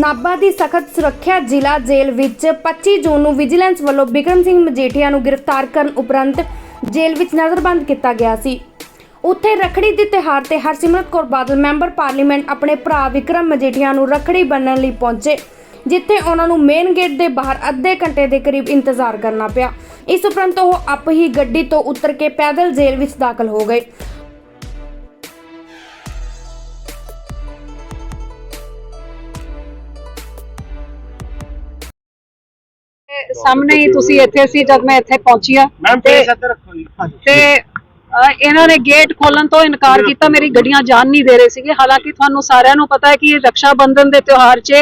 ਨਾਭਾ ਦੀ ਸਖਤ ਸੁਰੱਖਿਆ ਜ਼ਿਲ੍ਹਾ ਜੇਲ੍ਹ ਵਿੱਚ 25 ਜੂਨ ਨੂੰ ਵਿਜੀਲੈਂਸ ਵੱਲੋਂ ਬਿਕਰਮ ਸਿੰਘ ਮਜੀਠੀਆ ਨੂੰ ਗ੍ਰਿਫਤਾਰ ਕਰਨ ਉਪਰੰਤ ਜੇਲ੍ਹ ਵਿੱਚ ਨਜ਼ਰਬੰਦ ਕੀਤਾ ਗਿਆ ਸੀ। ਉੱਥੇ ਰਖੜੀ ਦੇ ਤਿਉਹਾਰ ਤੇ ਹਰਸਿਮਰਤ ਕੌਰ ਬਾਦਲ ਮੈਂਬਰ ਪਾਰਲੀਮੈਂਟ ਆਪਣੇ ਭਰਾ ਵਿਕਰਮ ਮਜੀਠੀਆ ਨੂੰ ਰਖੜੀ ਬੰਨਣ ਲਈ ਪਹੁੰਚੇ, ਜਿੱਥੇ ਉਹਨਾਂ ਨੂੰ ਮੇਨ ਗੇਟ ਦੇ ਬਾਹਰ ਅੱਧੇ ਘੰਟੇ ਦੇ ਕਰੀਬ ਇੰਤਜ਼ਾਰ ਕਰਨਾ ਪਿਆ। ਇਸ ਉਪਰੰਤ ਉਹ ਆਪ ਹੀ ਗੱਡੀ ਤੋਂ ਉਤਰ ਕੇ ਪੈਦਲ ਜੇਲ੍ਹ ਵਿੱਚ ਦਾਖਲ ਹੋ ਗਏ। ਸਾਹਮਣੇ ਹੀ ਤੁਸੀਂ ਇੱਥੇ ਸੀ ਜਦ ਮੈਂ ਇੱਥੇ ਪਹੁੰਚੀ ਆ ਮੈਮ ਤੇ ਪਲੀਜ਼ ਇੱਧਰ ਰੱਖੋ ਜੀ। ਤੇ ਅ, ਇਹਨਾਂ ਨੇ ਗੇਟ ਖੋਲਣ ਤੋਂ ਇਨਕਾਰ ਕੀਤਾ ਮੇਰੀ ਗੱਡੀਆਂ ਜਾਣ ਨਹੀਂ ਦੇ ਰਹੇ ਸੀਗੇ। ਹਾਲਾਂਕਿ ਤੁਹਾਨੂੰ ਸਾਰਿਆਂ ਨੂੰ ਪਤਾ ਹੈ ਕਿ ਰਕਸ਼ਾ ਬੰਧਨ ਦੇ ਤਿਉਹਾਰ 'ਚ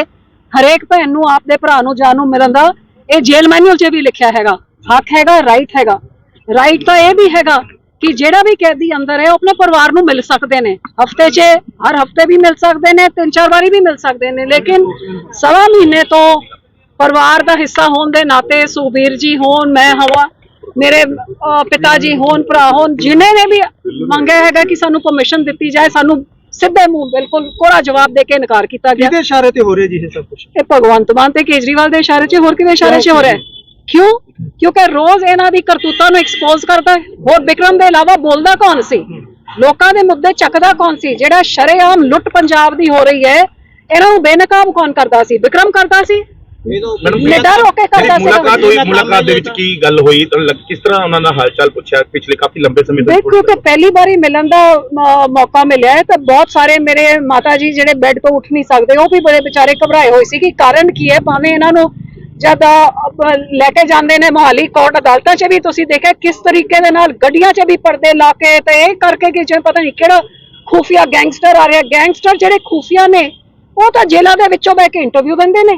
ਹਰੇਕ ਭੈਣ ਨੂੰ ਆਪਦੇ ਭਰਾ ਨੂੰ ਜਾਣ ਨੂੰ ਮਿਲਣ ਦਾ ਇਹ ਜੇਲ ਮੈਨੂਅਲ 'ਚ ਵੀ ਲਿਖਿਆ ਹੈਗਾ। ਹੱਕ ਹੈਗਾ ਰਾਈਟ ਹੈਗਾ। ਰਾਈਟ ਤਾਂ ਇਹ ਵੀ ਹੈਗਾ ਕਿ ਜਿਹੜਾ ਵੀ ਕੈਦੀ ਅੰਦਰ ਹੈ ਉਹ ਆਪਣੇ ਪਰਿਵਾਰ ਨੂੰ ਮਿਲ ਸਕਦੇ ਨੇ। ਹਫ਼ਤੇ 'ਚ ਹਰ ਹਫ਼ਤੇ ਵੀ ਮਿਲ ਸਕਦੇ ਨੇ ਤਿੰਨ ਚਾਰ ਵਾਰੀ ਵੀ ਮਿਲ ਸਕਦੇ ਨੇ। ਲੇਕਿਨ ਸਵਾ ਮਹੀਨੇ ਤੋਂ ਪਰਿਵਾਰ ਦਾ ਹਿੱਸਾ ਹੋਣ ਦੇ ਨਾਤੇ ਸੁਖਬੀਰ ਜੀ ਹੋਣ ਮੈਂ ਹਵਾ ਮੇਰੇ ਪਿਤਾ ਜੀ ਹੋਣ ਭਰਾ ਹੋਣ ਜਿਨ੍ਹਾਂ ਨੇ ਵੀ ਮੰਗਿਆ ਹੈਗਾ ਕਿ ਸਾਨੂੰ ਪਰਮਿਸ਼ਨ ਦਿੱਤੀ ਜਾਏ ਸਾਨੂੰ ਸਿੱਧੇ ਮੂੰਹ ਬਿਲਕੁਲ ਕੋਰਾ ਜਵਾਬ ਦੇ ਕੇ ਇਨਕਾਰ ਕੀਤਾ ਗਿਆ। ਕਿਹਦੇ ਇਸ਼ਾਰੇ ਤੇ ਹੋ ਰਿਹਾ ਜੀ ਇਹ ਸਭ ਕੁਝ ਇਹ ਭਗਵੰਤ ਮਾਨ ਤੇ ਕੇਜਰੀਵਾਲ ਦੇ ਇਸ਼ਾਰੇ 'ਚ ਹੋਰ ਕਿਹਦੇ ਇਸ਼ਾਰੇ 'ਚ ਹੋ ਰਿਹਾ? ਕਿਉਂ? ਕਿਉਂਕਿ ਰੋਜ਼ ਇਹਨਾਂ ਦੀ ਕਰਤੂਤਾਂ ਨੂੰ ਐਕਸਪੋਜ਼ ਕਰਦਾ ਹੈ। ਹੋਰ ਵਿਕਰਮ ਦੇ ਇਲਾਵਾ ਬੋਲਦਾ ਕੌਣ ਸੀ? ਲੋਕਾਂ ਦੇ ਮੁੱਦੇ ਚੱਕਦਾ ਕੌਣ ਸੀ? ਜਿਹੜਾ ਸ਼ਰੇਆਮ ਲੁੱਟ ਪੰਜਾਬ ਦੀ ਹੋ ਰਹੀ ਹੈ ਇਹਨਾਂ ਨੂੰ ਬੇਨਕਾਬ ਕੌਣ ਕਰਦਾ ਸੀ? ਵਿਕਰਮ ਕਰਦਾ ਸੀ? ਨਿਡਰ ਹੋ ਕੇ ਕਰਦਾ ਜਿਹੜੀ ਮੁਲਾਕਾਤ ਸੀ ਹੋਈ ਮੁਲਾਕਾਤ ਦੇ ਵਿੱਚ ਕੀ ਗੱਲ ਹੋਈ? ਤੁਹਾਨੂੰ ਲੱਗ- ਕਿਸ ਤਰ੍ਹਾਂ ਉਹਨਾਂ ਦਾ ਹਾਲਚਾਲ ਪੁੱਛਿਆ? ਪਿਛਲੇ ਕਾਫੀ ਲੰਬੇ ਸਮੇਂ ਤੋਂ ਦੇਖੋ ਕਿ ਪਹਿਲੀ ਵਾਰੀ ਮਿਲਣ ਦਾ ਮੌਕਾ ਮਿਲਿਆ ਹੈ ਤਾਂ ਬਹੁਤ ਸਾਰੇ ਮੇਰੇ ਮਾਤਾ ਜੀ ਜਿਹੜੇ ਬੈੱਡ ਤੋਂ ਉੱਠ ਨਹੀਂ ਸਕਦੇ ਉਹ ਵੀ ਬੜੇ ਵਿਚਾਰੇ ਘਬਰਾਏ ਹੋਏ ਸੀ ਕਿ ਕਾਰਨ ਕੀ ਹੈ? ਭਾਵੇਂ ਇਹਨਾਂ ਨੂੰ ਜਦ ਅ, ਲੈ ਕੇ ਜਾਂਦੇ ਨੇ ਮੋਹਾਲੀ ਕੋਰਟ ਅਦਾਲਤਾਂ 'ਚ ਵੀ ਤੁਸੀਂ ਦੇਖਿਆ ਕਿਸ ਤਰੀਕੇ ਦੇ ਨਾਲ ਗੱਡੀਆਂ 'ਚ ਵੀ ਪਰਦੇ ਲਾ ਕੇ ਤੇ ਇਹ ਕਰਕੇ ਕਿ ਜਿਵੇਂ ਪਤਾ ਨਹੀਂ ਕਿਹੜਾ ਖੂਫੀਆ ਗੈਂਗਸਟਰ ਆ ਰਿਹਾ। ਗੈਂਗਸਟਰ ਜਿਹੜੇ ਖੂਫੀਆ ਨੇ ਉਹ ਤਾਂ ਜੇਲ੍ਹਾਂ ਦੇ ਵਿੱਚੋਂ ਬਹਿ ਕੇ ਇੰਟਰਵਿਊ ਦਿੰਦੇ ਨੇ।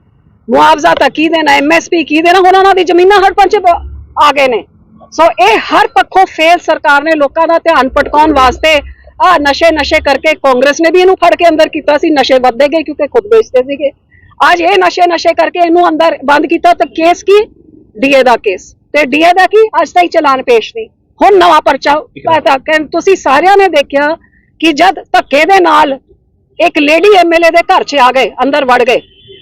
ਮੁਆਵਜ਼ਾ ਤਾਂ ਕੀ ਦੇਣਾ ਐਮਐਸਪੀ ਕੀ ਦੇਣਾ ਹੁਣ ਉਹਨਾਂ ਦੀ ਜ਼ਮੀਨਾਂ ਹੜਪਾਂ 'ਚ ਆ ਗਏ ਨੇ। ਸੋ ਇਹ ਹਰ ਪੱਖੋਂ ਫੇਲ ਸਰਕਾਰ ਨੇ ਲੋਕਾਂ ਦਾ ਧਿਆਨ ਭਟਕਾਉਣ ਵਾਸਤੇ ਆ ਨਸ਼ੇ ਨਸ਼ੇ ਕਰਕੇ ਕਾਂਗਰਸ ਨੇ ਵੀ ਇਹਨੂੰ ਫੜ ਕੇ ਅੰਦਰ ਕੀਤਾ ਸੀ ਨਸ਼ੇ ਵੱਧਦੇ ਗਏ ਕਿਉਂਕਿ ਖੁਦ ਵੇਚਦੇ ਸੀਗੇ। ਅੱਜ ਇਹ ਨਸ਼ੇ ਨਸ਼ੇ ਕਰਕੇ ਇਹਨੂੰ ਅੰਦਰ ਬੰਦ ਕੀਤਾ ਤਾਂ ਕੇਸ ਕੀ? ਡੀਏ ਦਾ ਕੇਸ ਤੇ ਡੀਏ ਦਾ ਕੀ? ਅੱਜ ਤਾਈਂ ਚਲਾਨ ਪੇਸ਼ ਨਹੀਂ। ਹੁਣ ਨਵਾਂ ਪਰਚਾ ਪਤਾ ਕਿ ਤੁਸੀਂ ਸਾਰਿਆਂ ਨੇ ਦੇਖਿਆ ਕਿ ਜਦ ਧੱਕੇ ਦੇ ਨਾਲ ਇੱਕ ਲੇਡੀ ਐਮਐਲਏ ਦੇ ਘਰ 'ਚ ਆ ਗਏ ਅੰਦਰ ਵੜ ਗਏ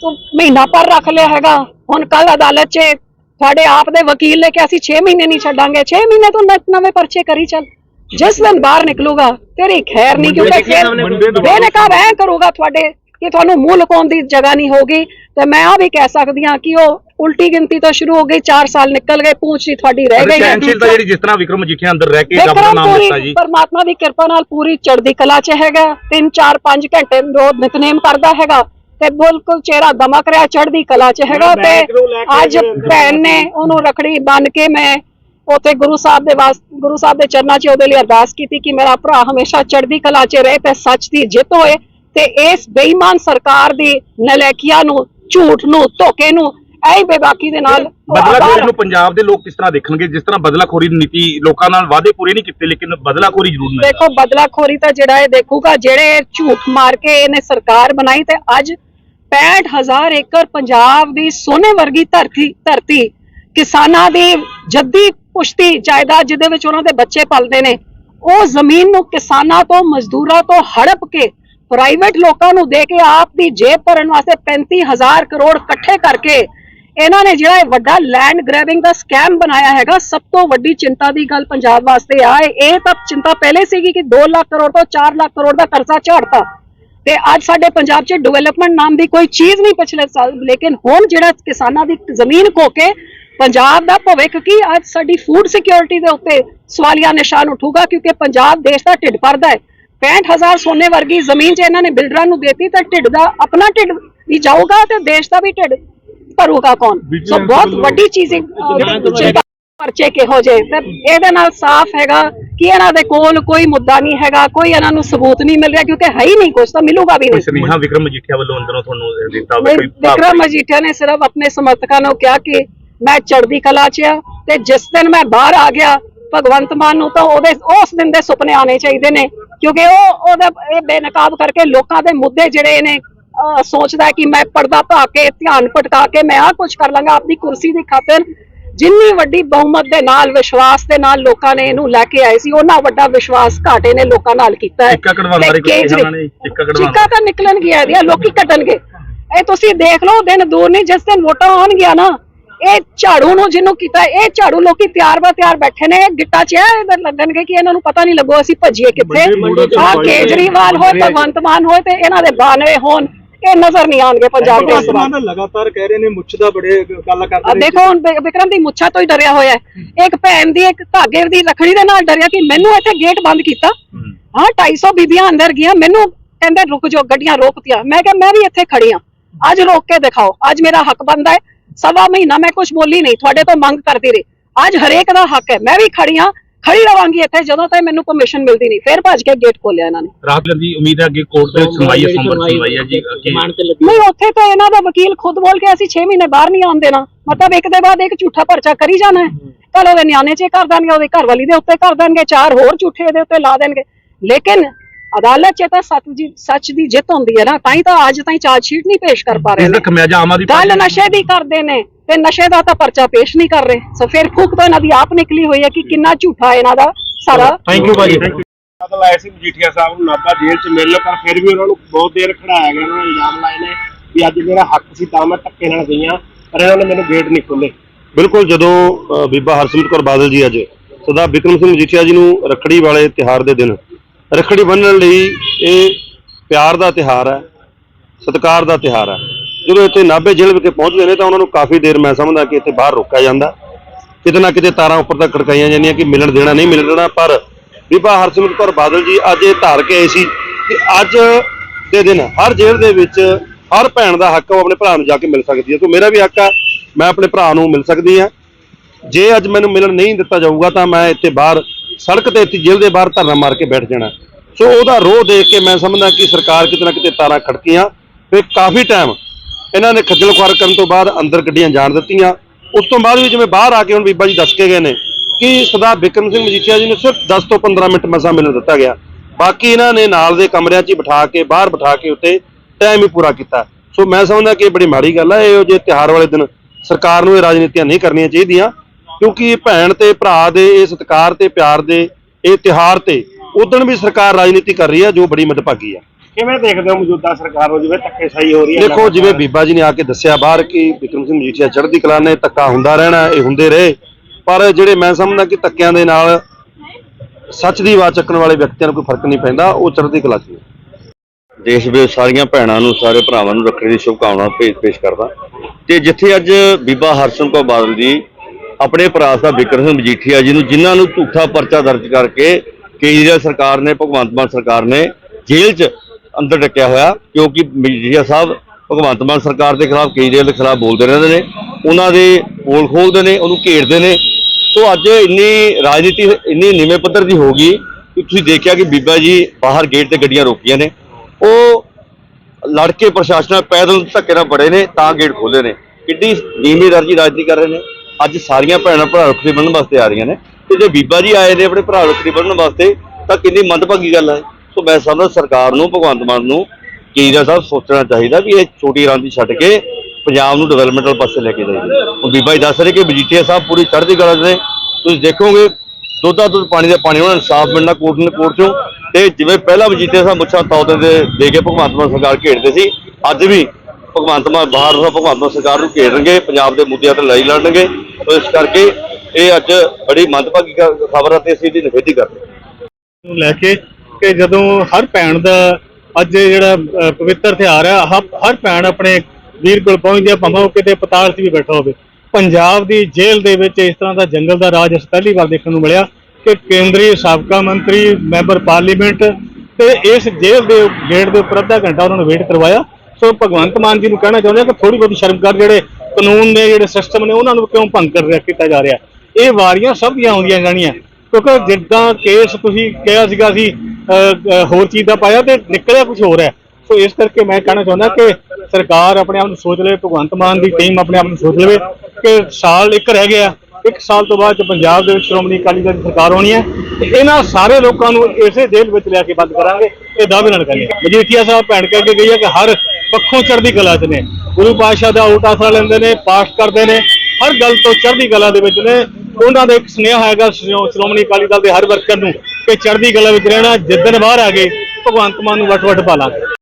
ਤੂੰ ਮਹੀਨਾ ਪਰ ਰੱਖ ਲਿਆ ਹੈਗਾ। ਹੁਣ ਕੱਲ ਅਦਾਲਤ 'ਚ ਤੁਹਾਡੇ ਆਪ ਦੇ ਵਕੀਲ ਨੇ ਕਿ ਅਸੀਂ 6 ਮਹੀਨੇ ਨਹੀਂ ਛੱਡਾਂਗੇ। 6 ਮਹੀਨੇ ਤੋਂ ਨਵੇਂ ਪਰਚੇ ਕਰੀ ਚੱਲ। ਜਿਸ ਦਿਨ ਬਾਹਰ ਨਿਕਲੂਗਾ ਤੇਰੀ ਖੈਰ ਨਹੀਂ ਕਿਉਂਕਿ ਫਿਰ ਬੇਨਕਾਬ ਐ ਕਰੂਗਾ ਤੁਹਾਡੇ ਕਿ ਤੁਹਾਨੂੰ ਮੂੰਹ ਲੁਕਾਉਣ ਦੀ ਜਗ੍ਹਾ ਨਹੀਂ ਹੋਗੀ ਤੇ ਮੈਂ ਆ ਵੀ ਕਹਿ ਸਕਦੀ ਹਾਂ ਕਿ ਉਹ ਉਲਟੀ ਗਿਣਤੀ ਤੋਂ ਸ਼ੁਰੂ ਹੋ ਗਈ 4 ਸਾਲ ਨਿਕਲ ਗਏ ਪੂੰਛ ਤੁਹਾਡੀ ਰਹਿ ਗਈ ਹੈ। ਜਿਹੜੀ ਜਿਸ ਤਰ੍ਹਾਂ ਵਿਕਰਮ ਮਜੀਠੀਆ ਅੰਦਰ ਰਹਿ ਕੇ ਰੱਬ ਦਾ ਨਾਮ ਲਿੱਤਾ ਜੀ। ਪਰਮਾਤਮਾ ਦੀ ਕਿਰਪਾ ਨਾਲ ਪੂਰੀ ਚੜ੍ਹਦੀ ਕਲਾ 'ਚ ਹੈਗਾ। 3 4 5 ਘੰਟੇ ਰੋਜ਼ ਨਿਤਨੇਮ ਕਰਦਾ ਹੈਗਾ। ਤੇ ਬਿਲਕੁਲ ਚਿਹਰਾ ਦਮਕ ਰਿਹਾ ਚੜ੍ਹਦੀ ਕਲਾ 'ਚ ਹੈਗਾ ਤੇ ਅੱਜ ਭੈਣ ਨੇ ਉਹਨੂੰ ਰਖੜੀ ਬੰਨ ਕੇ ਮੈਂ ਉਥੇ ਗੁਰੂ ਸਾਹਿਬ ਦੇ ਵਾਸ ਗੁਰੂ ਸਾਹਿਬ ਦੇ ਚਰਨਾਂ 'ਚ ਉਹਦੇ ਲਈ ਅਰਦਾਸ ਕੀਤੀ ਕਿ ਮੇਰਾ ਭਰਾ ਹਮੇਸ਼ਾ ਚੜ੍ਹਦੀ ਕਲਾ 'ਚ ਰਹੇ ਤੇ ਸੱਚ ਦੀ ਜਿੱਤ ਹੋਏ ਤੇ ਇਸ ਬੇਈਮਾਨ ਸਰਕਾਰ ਦੀ ਨਲੈਕੀਆਂ ਨੂੰ ਝੂਠ ਨੂੰ ਧੋਖੇ ਨੂੰ ਐ ਬੇਬਾਕੀ ਦੇ ਨਾਲ ਬਦਲਾਖੋਰੀ ਨੂੰ ਪੰਜਾਬ ਦੇ ਲੋਕ ਕਿਸ ਤਰ੍ਹਾਂ ਦੇਖਣਗੇ? ਜਿਸ ਤਰ੍ਹਾਂ ਬਦਲਾਖੋਰੀ ਦੀ ਨੀਤੀ ਲੋਕਾਂ ਨਾਲ ਵਾਅਦੇ ਪੂਰੇ ਨਹੀਂ ਕੀਤੇ ਲੇਕਿਨ ਬਦਲਾਖੋਰੀ ਜ਼ਰੂਰ ਨਜ਼ਰ ਦੇਖੋ ਬਦਲਾਖੋਰੀ ਤਾਂ ਜਿਹੜਾ ਇਹ ਦੇਖੂਗਾ ਜਿਹੜੇ ਝੂਠ ਮਾਰ ਕੇ ਇਹਨੇ ਸਰਕਾਰ ਬਣਾਈ ਤੇ ਅੱਜ 65000 ਏਕੜ ਪੰਜਾਬ ਦੀ ਸੋਨੇ ਵਰਗੀ ਧਰਤੀ ਧਰਤੀ ਕਿਸਾਨਾਂ ਦੀ ਜੱਦੀ ਪੁਸ਼ਤੀ ਜਾਇਦਾਦ ਜਿਹਦੇ ਵਿੱਚ ਉਹਨਾਂ ਦੇ ਬੱਚੇ ਪਲਦੇ ਨੇ, ਉਹ ਜ਼ਮੀਨ ਨੂੰ ਕਿਸਾਨਾਂ ਤੋਂ, ਮਜ਼ਦੂਰਾਂ ਤੋਂ ਹੜਪ ਕੇ ਪ੍ਰਾਈਵੇਟ ਲੋਕਾਂ ਨੂੰ ਦੇ ਕੇ ਆਪ ਦੀ ਜੇਬ ਭਰਨ ਵਾਸਤੇ 35000 ਕਰੋੜ ਇਕੱਠੇ ਕਰਕੇ ਇਹਨਾਂ ਨੇ ਜਿਹੜਾ ਇਹ ਵੱਡਾ ਲੈਂਡ ਗ੍ਰੈਬਿੰਗ ਦਾ ਸਕੈਮ ਬਣਾਇਆ ਹੈਗਾ, ਸਭ ਤੋਂ ਵੱਡੀ ਚਿੰਤਾ ਦੀ ਗੱਲ ਪੰਜਾਬ ਵਾਸਤੇ ਆ, ਇਹ ਤਾਂ ਚਿੰਤਾ ਪਹਿਲੇ ਸੀਗੀ ਕਿ 2 ਲੱਖ ਕਰੋੜ ਤੋਂ 4 ਲੱਖ ਕਰੋੜ ਦਾ ਕਰਜ਼ਾ ਝਾੜਤਾ। ਤੇ ਅੱਜ ਸਾਡੇ ਪੰਜਾਬ 'ਚ ਡਿਵੈਲਪਮੈਂਟ ਨਾਮ ਦੀ ਕੋਈ ਚੀਜ਼ ਨਹੀਂ ਪਿਛਲੇ ਸਾਲ ਲੇਕਿਨ ਹੁਣ ਜਿਹੜਾ ਕਿਸਾਨਾਂ ਦੀ ਜ਼ਮੀਨ ਖੋ ਕੇ ਪੰਜਾਬ ਦਾ ਭਵਿੱਖ ਕੀ ਅੱਜ ਸਾਡੀ ਫੂਡ ਸਿਕਿਉਰਿਟੀ ਦੇ ਉੱਤੇ ਸਵਾਲੀਆ ਨਿਸ਼ਾਨ ਉਠੂਗਾ? ਕਿਉਂਕਿ ਪੰਜਾਬ ਦੇਸ਼ ਦਾ ਢਿੱਡ ਭਰਦਾ ਹੈ। 65000 ਸੋਨੇ ਵਰਗੀ ਜ਼ਮੀਨ 'ਚ ਇਹਨਾਂ ਨੇ ਬਿਲਡਰਾਂ ਨੂੰ ਦੇਤੀ ਤਾਂ ਢਿੱਡ ਦਾ ਆਪਣਾ ਢਿੱਡ ਵੀ ਜਾਊਗਾ ਤੇ ਦੇਸ਼ ਦਾ ਵੀ ਢਿੱਡ ਭਰੂਗਾ ਕੌਣ? ਸੋ ਬਹੁਤ ਵੱਡੀ ਚੀਜ਼ ਪਰਚੇ ਕਿਹੋ ਜੇ ਤੇ ਇਹਦੇ ਨਾਲ ਸਾਫ਼ ਹੈਗਾ ਕਿ ਇਹਨਾਂ ਦੇ ਕੋਲ ਕੋਈ ਮੁੱਦਾ ਨਹੀਂ ਹੈਗਾ ਕੋਈ ਇਹਨਾਂ ਨੂੰ ਸਬੂਤ ਨਹੀਂ ਮਿਲ ਰਿਹਾ ਕਿਉਂਕਿ ਹੈ ਹੀ ਨਹੀਂ ਕੁਝ ਤਾਂ ਮਿਲੂਗਾ ਵੀ ਨਹੀਂ। ਸੁਨੇਹਾ ਵਿਕਰਮ ਮਜੀਠੀਆ ਵੱਲੋਂ ਅੰਦਰੋਂ ਤੁਹਾਨੂੰ ਦਿੱਤਾ ਹੋਵੇ ਨਹੀਂ, ਕੋਈ ਭਾਵ ਵਿਕਰਮ ਮਜੀਠੀਆ ਨੇ ਸਿਰਫ ਆਪਣੇ ਸਮਰਥਕਾਂ ਨੂੰ ਕਿਹਾ ਕਿ ਮੈਂ ਚੜ੍ਹਦੀ ਕਲਾ 'ਚ ਆ ਤੇ ਜਿਸ ਦਿਨ ਮੈਂ ਬਾਹਰ ਆ ਗਿਆ ਭਗਵੰਤ ਮਾਨ ਨੂੰ ਤਾਂ ਉਹਦੇ ਉਸ ਦਿਨ ਦੇ ਸੁਪਨੇ ਆਣੇ ਚਾਹੀਦੇ ਨੇ ਕਿਉਂਕਿ ਉਹ ਉਹਦਾ ਇਹ ਬੇਨਕਾਬ ਕਰਕੇ ਲੋਕਾਂ ਦੇ ਮੁੱਦੇ ਜਿਹੜੇ ਨੇ ਸੋਚਦਾ ਕਿ ਮੈਂ ਪਰਦਾ ਪਾ ਕੇ ਧਿਆਨ ਭਟਕਾ ਕੇ ਮੈਂ ਆਹ ਕੁਝ ਕਰ ਲਾਂਗਾ ਆਪਣੀ ਕੁਰਸੀ ਦੀ ਖਾਤਰ ਜਿੰਨੀ ਵੱਡੀ ਬਹੁਮਤ ਦੇ ਨਾਲ ਵਿਸ਼ਵਾਸ ਦੇ ਨਾਲ ਲੋਕਾਂ ਨੇ ਇਹਨੂੰ ਲੈ ਕੇ ਆਏ ਸੀ ਉਹਨਾਂ ਵੱਡਾ ਵਿਸ਼ਵਾਸ ਘਾਟੇ ਨੇ ਲੋਕਾਂ ਨਾਲ ਕੀਤਾ ਹੈ। ਚਿੱਕਾ ਕਢਵਾਉਣ ਤੇ ਬਾਰੇ ਨੇ? ਕਢਵਾਉਣ ਨਿਕਲਣ ਗਿਆ ਇਹਦੀਆਂ ਲੋਕੀ ਕੱਟਣਗੇ। ਇਹ ਤੁਸੀਂ ਦੇਖ ਲਓ ਦਿਨ ਦੂਰ ਨਹੀਂ ਜਿਸ ਦਿਨ ਵੋਟਾਂ ਆਉਣਗੀਆਂ ਨਾ ਇਹ ਝਾੜੂ ਨੂੰ ਜਿਹਨੂੰ ਕੀਤਾ ਇਹ ਝਾੜੂ ਲੋਕੀ ਤਿਆਰ ਬਾ ਤਿਆਰ ਬੈਠੇ ਨੇ ਗਿੱਟਾ ਚ ਇਹ ਇਧਰ ਲੱਗਣਗੇ ਕਿ ਇਹਨਾਂ ਨੂੰ ਪਤਾ ਨਹੀਂ ਲੱਗੋ ਅਸੀਂ ਭੱਜੀਏ ਕਿੱਥੇ। ਆ ਕੇਜਰੀਵਾਲ ਹੋਏ ਭਗਵੰਤ ਮਾਨ ਹੋਏ ਤੇ ਇਹਨਾਂ ਦੇ ਬਾਨਵੇ ਹੋਣ। ਇਹ ਨਜ਼ਰ ਨਹੀਂ ਆਉਣਗੇ ਪੰਜਾਬ ਦੇ ਇਸ ਵਾਰ ਭਗਵਾਨ ਲਗਾਤਾਰ ਕਹਿ ਰਹੇ ਨੇ ਮੁੱਛ ਦਾ ਬੜੇ ਗੱਲ ਆ ਕਰਦੇ ਨੇ। ਦੇਖੋ ਹੁਣ ਵਿ- ਵਿਕਰਮ ਦੀ ਮੁੱਛਾਂ ਤੋਂ ਹੀ ਡਰਿਆ ਹੋਇਆ ਹੈ। ਇੱਕ ਭੈਣ ਦੀ ਇੱਕ ਧਾਗੇ ਦੀ ਰੱਖੜੀ ਦੇ ਨਾਲ ਡਰਿਆ ਕਿ ਮੈਨੂੰ ਇੱਥੇ ਗੇਟ ਬੰਦ ਕੀਤਾ। ਹੂੰ। ਹਾਂ 250 ਬੀਬੀਆਂ ਅੰਦਰ ਗਈਆਂ ਮੈਨੂੰ ਕਹਿੰਦੇ ਰੁਕ ਜਾਓ ਗੱਡੀਆਂ ਰੋਕਤੀਆਂ। ਮੈਂ ਕਿਹਾ ਮੈਂ ਵੀ ਇੱਥੇ ਖੜੀ ਅੱਜ ਰੋਕ ਕੇ ਦਿਖਾਓ ਅੱਜ ਮੇਰਾ ਹੱਕ ਬਣਦਾ ਹੈ। ਸਵਾ ਮਹੀਨਾ ਮੈਂ ਕੁਝ ਬੋਲੀ ਨਹੀਂ ਤੁਹਾਡੇ ਤੋਂ ਮੰਗ ਕਰਦੀ ਰਹੀ। ਅੱਜ ਹਰੇਕ ਦਾ ਹੱਕ ਹੈ। ਮੈਂ ਵੀ ਖੜੀ ਹਾਂ ਖੜੀ ਰਵਾਂਗੀ ਇੱਥੇ ਜਦੋਂ ਤੱਕ ਮੈਨੂੰ ਪਰਮਿਸ਼ਨ ਮਿਲਦੀ ਨਹੀਂ ਫਿਰ ਭੱਜ ਕੇ ਗੇਟ ਖੋਲਿਆ ਇਹਨਾਂ ਨੇ। ਰਾਤ ਦੀ ਉਮੀਦ ਹੈ ਅੱਗੇ ਕੋਰਟ ਦੇ ਵਿੱਚ ਸੁਣਵਾਈ ਹੈ ਸੋਮਵਾਰ ਸੁਣਵਾਈ ਹੈ ਜੀ ਅੱਗੇ ਨਹੀਂ ਉੱਥੇ ਤਾਂ ਇਹਨਾਂ ਦਾ ਵਕੀਲ ਖੁਦ ਬੋਲ ਕੇ ਅਸੀਂ 6 ਮਹੀਨੇ ਬਾਹਰ ਨਹੀਂ ਆਉਣ ਦੇਣਾ। ਮਤਲਬ ਇੱਕ ਦੇ ਬਾਅਦ ਇੱਕ ਝੂਠਾ ਪਰਚਾ ਕਰੀ ਜਾਣਾ ਹੈ। ਕੱਲ ਉਹਦੇ ਨਿਆਣੇ 'ਚ ਕਰ ਦੇਣਗੇ ਉਹਦੇ ਘਰ ਵਾਲੀ ਦੇ ਉੱਤੇ ਕਰ ਦੇਣਗੇ ਚਾਰ ਹੋਰ ਝੂਠੇ ਇਹਦੇ ਉੱਤੇ ਲਾ ਦੇਣਗੇ। ਲੇਕਿਨ ਅਦਾਲਤ 'ਚ ਤਾਂ ਸੱਚ ਦੀ ਸੱਚ ਦੀ ਜਿੱਤ ਹੁੰਦੀ ਹੈ ਨਾ ਤਾਂ ਹੀ ਤਾਂ ਅੱਜ ਤਾਈਂ ਚਾਰਜ ਸ਼ੀਟ ਨਹੀਂ ਪੇਸ਼ ਕਰ ਪਾ ਰਹੇ ਨੇ। ਖਮਿਆਜਾ ਆਮ ਆਦਮੀ ਗੱਲ ਨਸ਼ੇ ਦੀ ਕਰਦੇ ਨੇ। ਤੇ ਨਸ਼ੇ ਦਾ ਤਾਂ ਪਰਚਾ ਪੇਸ਼ ਨਹੀਂ ਕਰ ਰਹੇ। ਸੋ ਫਿਰ ਫੂਕ ਤਾਂ ਇਹਨਾਂ ਦੀ ਆਪ ਨਿਕਲੀ ਹੋਈ ਹੈ ਕਿ ਕਿੰਨਾ ਝੂਠਾ ਇਹਨਾਂ ਦਾ ਸਾਰਾ। ਥੈਂਕ ਯੂ ਭਾਜੀ। ਬਾਦਲ ਆਏ ਸੀ ਮਜੀਠੀਆ ਸਾਹਿਬ ਨੂੰ ਨਾਭਾ ਜੇਲ੍ਹ 'ਚ ਮਿਲਣ ਪਰ ਫਿਰ ਵੀ ਉਹਨਾਂ ਨੂੰ ਬਹੁਤ ਦੇਰ ਖੜਾਇਆ ਗਿਆ ਉਹਨਾਂ ਨੇ ਇਲਜ਼ਾਮ ਲਾਏ ਨੇ ਵੀ ਅੱਜ ਮੇਰਾ ਹੱਕ ਸੀ ਤਾਂ ਮੈਂ ਧੱਕੇ ਨਾਲ ਗਈਆਂ ਪਰ ਇਹਨਾਂ ਨੇ ਮੈਨੂੰ ਗੇਟ ਨਹੀਂ ਖੋਲੇ ਬਿਲਕੁਲ ਜਦੋਂ ਬੀਬਾ ਹਰਸਿਮਰਤ ਕੌਰ ਬਾਦਲ ਜੀ ਅੱਜ ਸਰਦਾਰ ਬਿਕਰਮ ਸਿੰਘ ਮਜੀਠੀਆ ਜੀ ਨੂੰ ਰੱਖੜੀ ਵਾਲੇ ਤਿਹਾਰ ਦੇ ਦਿਨ ਰੱਖੜੀ ਬੰਨ੍ਹਣ ਲਈ ਇਹ ਪਿਆਰ ਦਾ ਤਿਹਾਰ ਹੈ ਸਤਿਕਾਰ ਦਾ ਤਿਹਾਰ ਹੈ। ਜਦੋਂ ਇੱਥੇ ਨਾਭੇ ਜੇਲ੍ਹ ਵਿਖੇ ਪਹੁੰਚਦੇ ਨੇ ਤਾਂ ਉਹਨਾਂ ਨੂੰ ਕਾਫੀ ਦੇਰ ਮੈਂ ਸਮਝਦਾ ਕਿ ਇੱਥੇ ਬਾਹਰ ਰੋਕਿਆ ਜਾਂਦਾ। ਕਿਤੇ ਨਾ ਕਿਤੇ ਤਾਰਾਂ ਉੱਪਰ ਤੱਕ ਖੜਕਾਈਆਂ ਜਾਂਦੀਆਂ ਕਿ ਮਿਲਣ ਦੇਣਾ ਨਹੀਂ ਮਿਲਣ ਦੇਣਾ, ਪਰ ਬੀਬਾ ਹਰਸਿਮਰਤ ਕੌਰ ਬਾਦਲ ਜੀ ਅੱਜ ਇਹ ਧਾਰ ਕੇ ਆਏ ਸੀ ਕਿ ਅੱਜ ਦੇ ਦਿਨ ਹਰ ਜੇਲ੍ਹ ਦੇ ਵਿੱਚ ਹਰ ਭੈਣ ਦਾ ਹੱਕ ਉਹ ਆਪਣੇ ਭਰਾ ਨੂੰ ਜਾ ਕੇ ਮਿਲ ਸਕਦੀ ਹੈ। ਤੇ ਮੇਰਾ ਵੀ ਹੱਕ ਆ, ਮੈਂ ਆਪਣੇ ਭਰਾ ਨੂੰ ਮਿਲ ਸਕਦੀ ਹਾਂ। ਜੇ ਅੱਜ ਮੈਨੂੰ ਮਿਲਣ ਨਹੀਂ ਦਿੱਤਾ ਜਾਊਗਾ ਤਾਂ ਮੈਂ ਇੱਥੇ ਬਾਹਰ ਸੜਕ ਤੇ ਇੱਥੇ ਜੇਲ੍ਹ ਦੇ ਬਾਹਰ ਧਰਨਾ ਮਾਰ ਕੇ ਬੈਠ ਜਾਣਾ। ਸੋ ਉਹਦਾ ਰੋਹ ਦੇਖ ਕੇ ਮੈਂ ਸਮਝਦਾ ਕਿ ਸਰਕਾਰ ਕਿਤੇ ਨਾ ਕਿਤੇ ਤਾਰਾਂ ਖੜਕੀਆਂ, ਫਿਰ ਕਾਫੀ ਟਾਈਮ ਇਹਨਾਂ ਨੇ ਖੱਜਲ ਖੁਆਰ ਕਰਨ ਤੋਂ ਬਾਅਦ ਅੰਦਰ ਗੱਡੀਆਂ ਜਾਣ ਦਿੱਤੀਆਂ। ਉਸ ਤੋਂ ਬਾਅਦ ਵੀ ਜਿਵੇਂ ਬਾਹਰ ਆ ਕੇ ਹੁਣ ਬੀਬਾ ਜੀ ਦੱਸ ਕੇ ਗਏ ਨੇ ਕਿ ਸਰਦਾਰ ਬਿਕਰਮ ਸਿੰਘ ਮਜੀਠੀਆ ਜੀ ਨੂੰ ਸਿਰਫ 10 ਤੋਂ 15 ਮਿੰਟ ਮਸਾ ਮਿਲਣ ਦਿੱਤਾ ਗਿਆ। ਬਾਕੀ ਇਹਨਾਂ ਨੇ ਨਾਲ ਦੇ ਕਮਰਿਆਂ 'ਚ ਹੀ ਬਿਠਾ ਕੇ, ਬਾਹਰ ਬਿਠਾ ਕੇ ਉੱਤੇ ਟਾਈਮ ਹੀ ਪੂਰਾ ਕੀਤਾ। ਸੋ ਮੈਂ ਸਮਝਦਾ ਕਿ ਇਹ ਬੜੀ ਮਾੜੀ ਗੱਲ ਹੈ ਇਹੋ ਜਿਹੇ ਤਿਉਹਾਰ ਵਾਲੇ ਦਿਨ ਸਰਕਾਰ ਨੂੰ ਇਹ ਰਾਜਨੀਤੀਆਂ ਨਹੀਂ ਕਰਨੀਆਂ ਚਾਹੀਦੀਆਂ। ਕਿਉਂਕਿ ਭੈਣ ਤੇ ਭਰਾ ਦੇ ਇਹ ਸਤਿਕਾਰ ਤੇ ਪਿਆਰ ਦੇ ਇਹ ਤਿਉਹਾਰ ਤੇ ਉਦੋਂ ਵੀ ਸਰਕਾਰ ਰਾਜਨੀਤੀ ਕਰ ਰਹੀ ਹੈ ਜੋ ਬੜੀ ਮਦਭਾਗੀ ਹੈ। ਕਿਵੇਂ ਦੇਖਦੇ ਹੋ ਮੌਜੂਦਾ ਸਰਕਾਰ ਨੂੰ? ਜਿਵੇਂ ਧੱਕੇਸ਼ਾਹੀ ਹੋ ਰਹੀ ਹੈ ਦੇਖੋ ਜਿਵੇਂ ਬੀਬਾ ਜੀ ਨੇ ਆ ਕੇ ਦੱਸਿਆ ਬਾਹਰ ਕਿ ਵਿਕਰਮ ਸਿੰਘ ਮਜੀਠੀਆ ਚੜ੍ਹਦੀ ਕਲਾ ਨੇ ਧੱਕਾ ਹੁੰਦਾ ਰਹਿਣਾ ਇਹ ਹੁੰਦੇ ਰਹੇ। ਪਰ ਜਿਹੜੇ ਮੈਂ ਸਮਝਦਾ ਕਿ ਧੱਕਿਆਂ ਦੇ ਨਾਲ ਸੱਚ ਦੀ ਆਵਾਜ਼ ਚੱਕਣ ਵਾਲੇ ਵਿਅਕਤੀਆਂ ਨੂੰ ਕੋਈ ਫ਼ਰਕ ਨਹੀਂ ਪੈਂਦਾ ਉਹ ਚੜ੍ਹਦੀ ਕਲਾ 'ਚ ਦੇਸ਼ ਵਿੱਚ ਸਾਰੀਆਂ ਭੈਣਾਂ ਨੂੰ ਸਾਰੇ ਭਰਾਵਾਂ ਨੂੰ ਰੱਖੜੀ ਦੀ ਸ਼ੁਭਕਾਮਨਾ ਭੇਜ ਪੇਸ਼ ਕਰਦਾ। ਤੇ ਜਿੱਥੇ ਅੱਜ ਬੀਬਾ ਹਰਸਿਮਰਤ ਕੌਰ ਬਾਦਲ ਜੀ ਆਪਣੇ ਭਰਾ ਸਾਹਿਬ ਬਿਕਰਮ ਸਿੰਘ ਮਜੀਠੀਆ ਜੀ ਨੂੰ ਜਿਨ੍ਹਾਂ ਨੂੰ ਝੂਠਾ ਪਰਚਾ ਦਰਜ ਕਰਕੇ ਕੇਜਰੀਵਾਲ ਸਰਕਾਰ ਨੇ, ਭਗਵੰਤ ਮਾਨ ਸਰਕਾਰ ਨੇ ਜੇਲ੍ਹ 'ਚ ਅੰਦਰ ਡੱਕਿਆ ਹੋਇਆ ਕਿਉਂਕਿ ਮਜੀਠੀਆ ਸਾਹਿਬ ਭਗਵੰਤ ਮਾਨ ਸਰਕਾਰ ਦੇ ਖਿਲਾਫ, ਕੇਜਰੀਵਾਲ ਦੇ ਖਿਲਾਫ ਬੋਲਦੇ ਰਹਿੰਦੇ ਨੇ, ਉਹਨਾਂ ਦੇ ਪੋਲ ਖੋਲਦੇ ਨੇ, ਉਹਨੂੰ ਘੇਰਦੇ ਨੇ। ਸੋ ਅੱਜ ਇੰਨੀ ਰਾਜਨੀਤੀ, ਇੰਨੀ ਨੀਵੇਂ ਪੱਧਰ ਦੀ ਹੋ ਗਈ ਕਿ ਤੁਸੀਂ ਦੇਖਿਆ ਕਿ ਬੀਬਾ ਜੀ ਬਾਹਰ ਗੇਟ ਤੇ ਗੱਡੀਆਂ ਰੋਕੀਆਂ ਨੇ। ਉਹ ਲੜਕੇ ਪ੍ਰਸ਼ਾਸਨ ਨਾਲ ਪੈਦਲ ਧੱਕੇ ਨਾਲ ਬੜੇ ਨੇ, ਤਾਂ ਗੇਟ ਖੋਲੇ ਨੇ। ਕਿੱਡੀ ਨੀਵੀਂ ਦਰਜੀ ਰਾਜਨੀਤੀ ਕਰ ਰਹੇ ਨੇ। ਅੱਜ ਸਾਰੀਆਂ ਭੈਣਾਂ ਭਰਾ ਰੱਖੜੀ ਬਣਨ ਵਾਸਤੇ ਆ ਰਹੀਆਂ ਨੇ। ਤੇ ਜੇ ਬੀਬਾ ਜੀ ਆਏ ਨੇ ਆਪਣੇ ਭਰਾ ਰੱਖੜੀ ਬੰਨ੍ਹਣ ਵਾਸਤੇ, ਤਾਂ ਕਿੰਨੀ ਮੰਦਭਾਗੀ ਗੱਲ ਹੈ। ਸੋ ਮੈਂ ਸਮਝਦਾ ਸਰਕਾਰ ਨੂੰ, ਭਗਵੰਤ ਮਾਨ ਨੂੰ ਕੇਜਰੀਵਾਲ ਸਾਹਿਬ ਸੋਚਣਾ ਚਾਹੀਦਾ ਵੀ ਇਹ ਛੋਟੀ ਰਾਂਦੀ ਛੱਡ ਕੇ ਪੰਜਾਬ ਨੂੰ ਡਿਵੈਲਪਮੈਂਟ ਵਾਲੇ ਪਾਸੇ ਲੈ ਕੇ ਜਾਈਏ। ਹੁਣ ਬੀਬਾ ਜੀ ਦੱਸ ਰਹੇ ਕਿ ਮਜੀਠੀਆ ਸਾਹਿਬ ਪੂਰੀ ਚੜ੍ਹਦੀ ਕਲਾ 'ਚ ਨੇ। ਤੁਸੀਂ ਦੇਖੋਗੇ, ਦੁੱਧਾ ਦੁੱਧ, ਪਾਣੀ ਦਾ ਪਾਣੀ, ਉਹਨਾਂ ਨੂੰ ਇਨਸਾਫ ਮਿਲਣਾ ਕੋਰਟ ਨੇ ਕੋਰਟ ਚੋਂ। ਤੇ ਜਿਵੇਂ ਪਹਿਲਾਂ ਮਜੀਠੀਆ ਸਾਹਿਬ ਮੁੱਛਾਂ ਤੌਦੇ ਦੇ ਦੇ ਕੇ ਭਗਵੰਤ ਮਾਨ ਸਰਕਾਰ ਘੇੜਦੇ ਸੀ, ਅੱਜ ਵੀ ਭਗਵੰਤ ਮਾਨ ਬਾਹਰ ਦਾ ਭਗਵੰਤ ਮਾਨ ਸਰਕਾਰ ਨੂੰ ਘੇੜਨਗੇ ਪੰਜਾਬ ਦੇ ਮੁੱਦਿਆਂ ਤੇ ਲੜਾਈ ਲੜਨਗੇ। ਸੋ ਇਸ ਕਰਕੇ ਇਹ ਅੱਜ ਬੜੀ ਮੰਦਭਾਗੀ ਖਬਰ ਹੈ ਤੇ ਅਸੀਂ ਇਹਦੀ ਨਿਖੇਧੀ ਕਰਦੇ ਨੂੰ ਲੈ ਕੇ ਕਿ ਜਦੋਂ ਹਰ ਭੈਣ ਦਾ ਅੱਜ ਜਿਹੜਾ ਪਵਿੱਤਰ ਤਿਉਹਾਰ ਹੈ ਹਰ- ਹਰ ਭੈਣ ਆਪਣੇ ਵੀਰ ਕੋਲ ਪਹੁੰਚਦੀ ਹੈ ਭਾਵੇਂ ਉਹ ਕਿਤੇ ਪਤਾਲ 'ਚ ਵੀ ਬੈਠਾ ਹੋਵੇ। ਪੰਜਾਬ ਦੀ ਜੇਲ੍ਹ ਦੇ ਵਿੱਚ ਇਸ ਤਰ੍ਹਾਂ ਦਾ ਜੰਗਲ ਦਾ ਰਾਜ ਅਸੀਂ ਪਹਿਲੀ ਵਾਰ ਦੇਖਣ ਨੂੰ ਮਿਲਿਆ ਕਿ ਕੇਂਦਰੀ ਸਾਬਕਾ ਮੰਤਰੀ, ਮੈਂਬਰ ਪਾਰਲੀਮੈਂਟ ਤੇ ਇਸ ਜੇਲ੍ਹ ਦੇ ਗੇਟ ਦੇ ਉੱਪਰ ਅੱਧਾ ਘੰਟਾ ਉਹਨਾਂ ਨੂੰ ਵੇਟ ਕਰਵਾਇਆ। ਸੋ ਭਗਵੰਤ ਮਾਨ ਜੀ ਨੂੰ ਕਹਿਣਾ ਚਾਹੁੰਦੇ ਹਾਂ ਕਿ ਥੋੜੀ ਬਹੁਤੀ ਸ਼ਰਮ ਕਰ ਜਿਹੜੇ ਕਾਨੂੰਨ ਨੇ, ਜਿਹੜੇ ਸਿਸਟਮ ਨੇ, ਉਹਨਾਂ ਨੂੰ ਕਿਉਂ ਭੰਗ ਕਰ ਰਿਹਾ, ਕੀਤਾ ਜਾ ਰਿਹਾ। ਇਹ ਵਾਰੀਆਂ ਸਭ ਦੀਆਂ ਆਉਂਦੀਆਂ ਜਾਣੀਆਂ। ਕਿਉਂਕਿ ਜਿੱਦਾਂ ਕੇਸ ਤੁਸੀਂ ਕਿਹਾ ਸੀਗਾ ਸੀ ਹੋਰ ਚੀਜ਼ ਦਾ ਪਾਇਆ ਤੇ ਨਿਕਲਿਆ ਕੁਝ ਹੋਰ ਹੈ। ਸੋ ਇਸ ਕਰਕੇ ਮੈਂ ਕਹਿਣਾ ਚਾਹੁੰਦਾ ਕਿ ਸਰਕਾਰ ਆਪਣੇ ਆਪ ਨੂੰ ਸੋਚ ਲਵੇ, ਭਗਵੰਤ ਮਾਨ ਦੀ ਟੀਮ ਆਪਣੇ ਆਪ ਨੂੰ ਸੋਚ ਲਵੇ ਕਿ ਸਾਲ ਇੱਕ ਰਹਿ ਗਿਆ, ਇੱਕ ਸਾਲ ਤੋਂ ਬਾਅਦ ਪੰਜਾਬ ਦੇ ਵਿੱਚ ਸ਼੍ਰੋਮਣੀ ਅਕਾਲੀ ਦਲ ਦੀ ਸਰਕਾਰ ਹੋਣੀ ਹੈ ਤੇ ਇਹਨਾਂ ਸਾਰੇ ਲੋਕਾਂ ਨੂੰ ਇਸੇ ਜੇਲ੍ਹ ਵਿੱਚ ਲਿਆ ਕੇ ਬੰਦ ਕਰਾਂਗੇ, ਇਹ ਦਾਅਵੇ ਨਾਲ ਕਰੀਏ ਮਜੀਠੀਆ ਸਾਹਿਬ ਭੈਣ ਕਹਿ ਕੇ ਗਈ ਹੈ ਕਿ ਹਰ ਪੱਖੋਂ ਚੜ੍ਹਦੀ ਕਲਾ 'ਚ ਨੇ। ਗੁਰੂ ਪਾਤਸ਼ਾਹ ਦਾ ਉਲਟਾ ਅਸਰਾ ਲੈਂਦੇ ਨੇ, ਪਾਠ ਕਰਦੇ ਨੇ, ਹਰ ਗੱਲ ਤੋਂ ਚੜ੍ਹਦੀ ਕਲਾ ਦੇ ਵਿੱਚ ਨੇ। ਉਹਨਾਂ ਦਾ ਇੱਕ ਸੁਨੇਹਾ ਹੈਗਾ ਸ਼੍ਰੋਮਣੀ ਅਕਾਲੀ ਦਲ ਦੇ ਹਰ ਵਰਕਰ ਨੂੰ ਕਿ ਚੜ੍ਹਦੀ ਕਲਾ ਵਿੱਚ ਰਹਿਣਾ ਜਿੱਦਣ ਬਾਹਰ ਆ ਗਏ, ਭਗਵੰਤ ਮਾਨ ਨੂੰ ਵਟ ਵਟ ਪਾ ਲਾਂਗੇ।